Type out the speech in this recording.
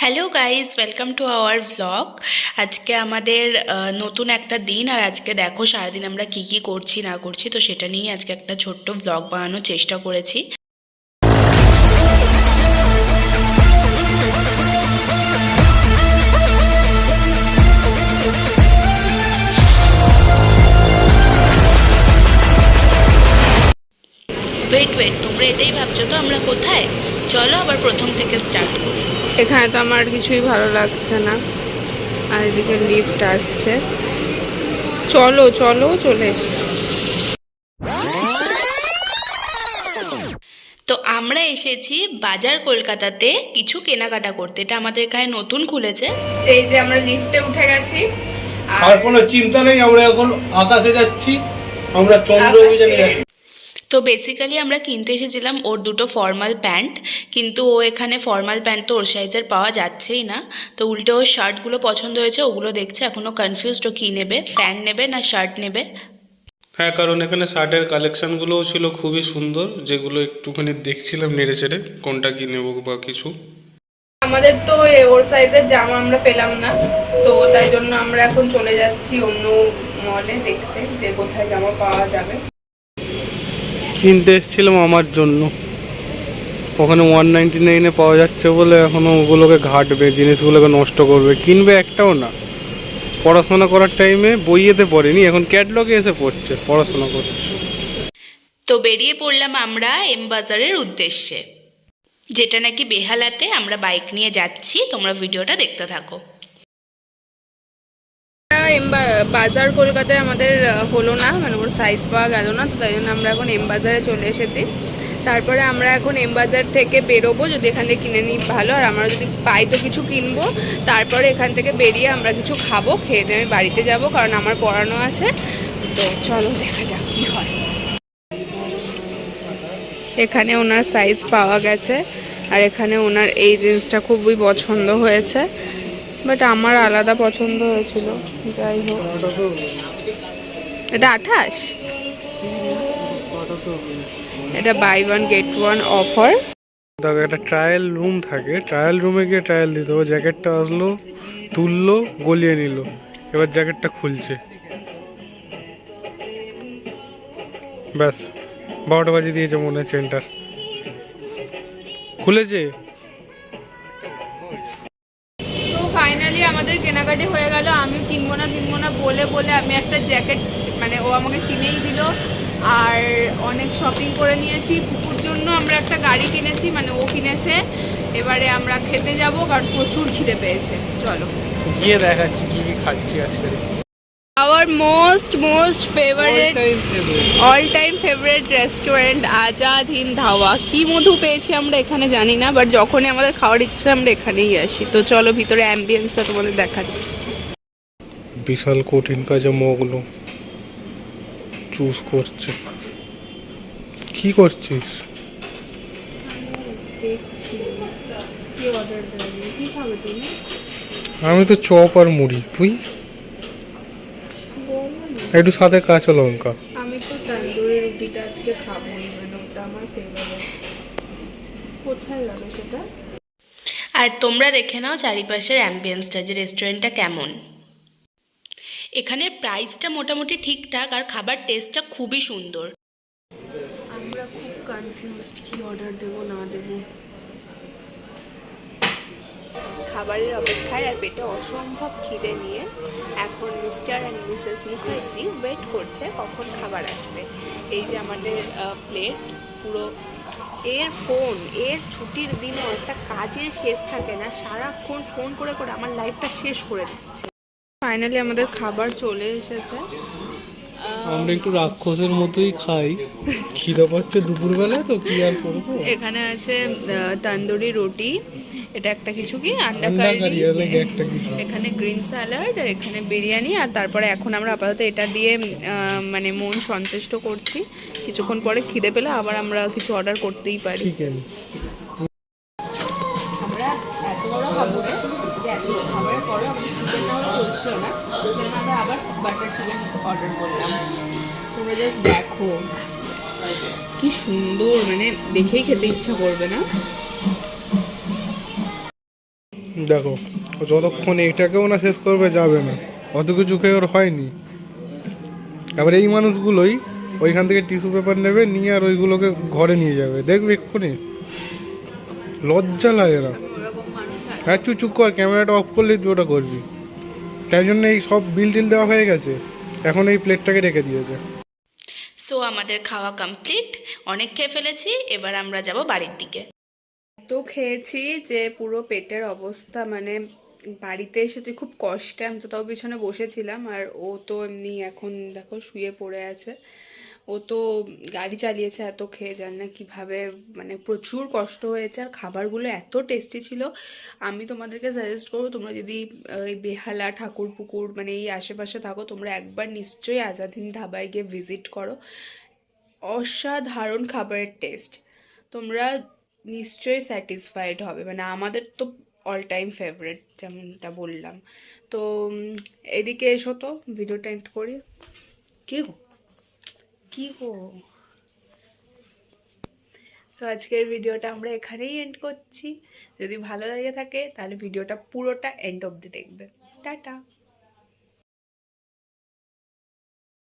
Hello guys welcome to our blog আজকে আমাদের নতুন একটা দিন, আর আজকে দেখো সারাদিন আমরা কি কি করছি, না করছি, তো সেটা নিয়েই আজকে একটা ছোট্ট ব্লগ বানানোর চেষ্টা করেছি। ওয়েট ওয়েট তোমরা এটাই ভাবছ, তো আমরা কোথায়? চলো আবার প্রথম থেকে স্টার্ট করি। এখানে তো আমার কিছুই ভালো লাগছে না। আর এদিকে লিফট আসছে। চলো চলো চলে এসে। তো আমরা এসেছি বাজার কলকাতাতে কিছু কেনাকাটা করতে। এটা আমাদের এখানে নতুন খুলেছে। এই যে আমরা লিফটে উঠে গেছি। আর কোনো চিন্তা নেই আমরা এখন আকাশে যাচ্ছি। আমরা চন্দ্র অভিযানে যাচ্ছি। তো বেসিক্যালি আমরা কিনতে এসেছিলাম ওর দুটো ফর্মাল প্যান্ট কিন্তু ও এখানে ফর্মাল প্যান্ট তো ওর সাইজের পাওয়া যাচ্ছেই না। তো উল্টে ওর শার্টগুলো পছন্দ হয়েছে ওগুলো দেখছে এখনও কনফিউজড ও কী নেবে প্যান্ট নেবে না শার্ট নেবে। হ্যাঁ কারণ এখানে শার্টের কালেকশানগুলোও ছিল খুবই সুন্দর যেগুলো একটুখানি দেখছিলাম নেড়ে চেড়ে কোনটা কী নেব বা কিছু। আমাদের তো ওর সাইজের জামা আমরা পেলাম না তো তাই জন্য আমরা এখন চলে যাচ্ছি অন্য মলে দেখতে যে কোথায় জামা পাওয়া যাবে। কিনতে এসেছিলাম আমার জন্য। ওখানে ওয়ান নাইনটি নাইনে পাওয়া যাচ্ছে বলে এখনও ওগুলোকে ঘাটবে, জিনিসগুলোকে নষ্ট করবে। কিনবে একটাও না। পড়াশোনা করার টাইমে বইয়েতে পড়েনি, এখন ক্যাটলগে এসে পড়ছে, পড়াশোনা করছে। তো বেরিয়ে পড়লাম আমরা এম বাজারের উদ্দেশ্যে। যেটা নাকি বেহালাতে আমরা বাইক নিয়ে যাচ্ছি, তোমরা ভিডিওটা দেখতে থাকো। বাজার কলকাতায় আমাদের হলো না মানে ওর সাইজ পাওয়া গেল না, তো তাই জন্য আমরা এখন এম বাজারে চলে এসেছি। তারপরে আমরা এখন এম বাজার থেকে বেরোবো, যদি এখান থেকে কিনে নিই ভালো, আর আমরা যদি পাই তো কিছু কিনবো। তারপরে এখান থেকে বেরিয়ে আমরা কিছু খাব, খেয়ে দিয়ে আমি বাড়িতে যাব, কারণ আমার পড়ানো আছে। তো চলো দেখা যাক কী হয়। এখানে ওনার সাইজ পাওয়া গেছে, আর এখানে ওনার এই জিন্সটা খুবই পছন্দ হয়েছে। বাট আমার আলাদা পছন্দ হয়েছিল, যাই হোক। এটা আঠাশ? এটা buy one get one offer দেখো, একটা ট্রায়াল রুম থাকে ট্রায়াল রুমে গিয়ে ট্রায়াল দিতে হবে। জ্যাকেটটা আসলো, তুললো, গলিয়ে নিল। এবার জ্যাকেটটা খুলছে। ব্যাস, বারোটা বাজে দিয়েছে মনে হয় চেনটার খুলেছে? ফাইনালি আমাদের কেনাকাটি হয়ে গেল। আমি কিনবো না কিনবো না বলে বলে আমি একটা জ্যাকেট মানে ও আমাকে কিনেই দিল। আর অনেক শপিং করে নিয়েছি। পুকুর জন্য আমরা একটা গাড়ি কিনেছি মানে ও কিনেছে। এবারে আমরা খেতে যাব, কারণ প্রচুর খিদে পেয়েছে। চলো। গিয়ে দেখাচ্ছি কি কি খাচ্ছি আজকে। Our most most favourite all time favourite restaurant Azad Hind Dhaba কি মধু পেয়েছি আমরা এখানে জানি না বাট যখনই আমাদের খাওয়ার ইচ্ছে আমরা এখানেই আসি। তো চলো ভিতরে অ্যাম্বিয়েন্সটা তোমাদের দেখাচ্ছি। বিশাল কঠিন কাজে মগ্ন চুজ করছে। কি করছিস? আমি তো চপ আর মুড়ি। তুই? একটু সাথে কাঁচা লঙ্কা। আমি তো তন্দুরি রুটিটা আজকে খাব মানে ওটা আমার ফেভারিট কোথায় লাগে সেটা? আর তোমরা দেখে নাও চারিপাশের অ্যাম্বিয়েন্সটা যে রেস্টুরেন্টটা কেমন। এখানে প্রাইসটা মোটামুটি ঠিকঠাক আর খাবার টেস্টটা খুবই সুন্দর। আমরা খুব কনফিউজড কি অর্ডার দেবো না দেবো খাবারের অপেক্ষায় আর পেটে অসম্ভব খিদে নিয়ে এখন Mr and Mrs Mukherjee wait করছে কখন খাবার আসবে। এই যে আমাদের প্লেট পুরো এর ফোন এর ছুটির দিনে একটা কাজের শেষ থাকে না সারাক্ষণ ফোন করে করে আমার লাইফটা শেষ করে দিচ্ছে। ফাইনালি আমাদের খাবার চলে এসেছে। আমরা একটু রাক্ষসের মতোই খাই। খিদে পাচ্ছে দুপুরবেলায় তো কি আর করব? এখানে আছে তান্দুরি রুটি এটা একটা কিছু কি? আন্ডা কারি এখানে গ্রিন স্যালাড আর এখানে বিরিয়ানি আর তারপরে এখন আমরা আপাতত এটা দিয়ে মানে মন সন্তুষ্ট করছি। কিছুক্ষণ পরে খিদে পেলে আবার আমরা কিছু অর্ডার করতেই পারি। আমরা এত বড় খাব এত খাবারের পরে আমাদের চিকেনটাও চলছে না সেজন্য আমরা আবার বাটার চিকেন অর্ডার করলাম। তোমরা জাস্ট দেখো। কি সুন্দর মানে দেখেই খেতে ইচ্ছা করবে না? দেখো, যতক্ষণ এটাকেও না শেষ করবে, যাবে না। অত কিছু খেয়ে ওর হয়নি। এবার এই মানুষগুলোই ওইখান থেকে টিস্যু পেপার নেবে, নিয়ে আর ওইগুলোকে ঘরে নিয়ে যাবে। দেখবে এক্ষুনি। লজ্জা লাগে না। হ্যাঁ চুপ কর, ক্যামেরাটা অফ করলেই তুই ওটা করবি। তাই জন্য এই সব বিল টিল দেওয়া হয়ে গেছে। এখন এই প্লেটটাকে রেখে দিয়েছে। সো আমাদের খাওয়া কমপ্লিট অনেক খেয়ে ফেলেছি। এবার আমরা যাব বাড়ির দিকে। তো খেয়েছি যে পুরো পেটের অবস্থা মানে বাড়িতে এসেছি খুব কষ্টে, আমি তো তাও পিছনে বসেছিলাম, আর ও তো এমনি এখন দেখো শুয়ে পড়ে আছে। ও তো গাড়ি চালিয়েছে এত খেয়ে যান না কীভাবে মানে প্রচুর কষ্ট হয়েছে, আর খাবারগুলো এত টেস্টি ছিল। আমি তোমাদেরকে সাজেস্ট করব, তোমরা যদি এই বেহালা ঠাকুরপুকুর মানে এই আশেপাশে থাকো, তোমরা একবার নিশ্চয়ই আজাদিন ধাবায় গিয়ে ভিজিট করো। অসাধারণ খাবারের টেস্ট তোমরা নিশ্চয়ই স্যাটিসফাইড হবে। মানে আমাদের তো অল টাইম ফেভারিট যেমনটা বললাম। তো এদিকে এসো তো ভিডিওটা এন্ড করি। কি গো? কি গো? তো আজকের ভিডিওটা আমরা এখানেই এন্ড করছি। যদি ভালো লেগে থাকে, তাহলে ভিডিওটা পুরোটা এন্ড অবধি দেখবে। টাটা!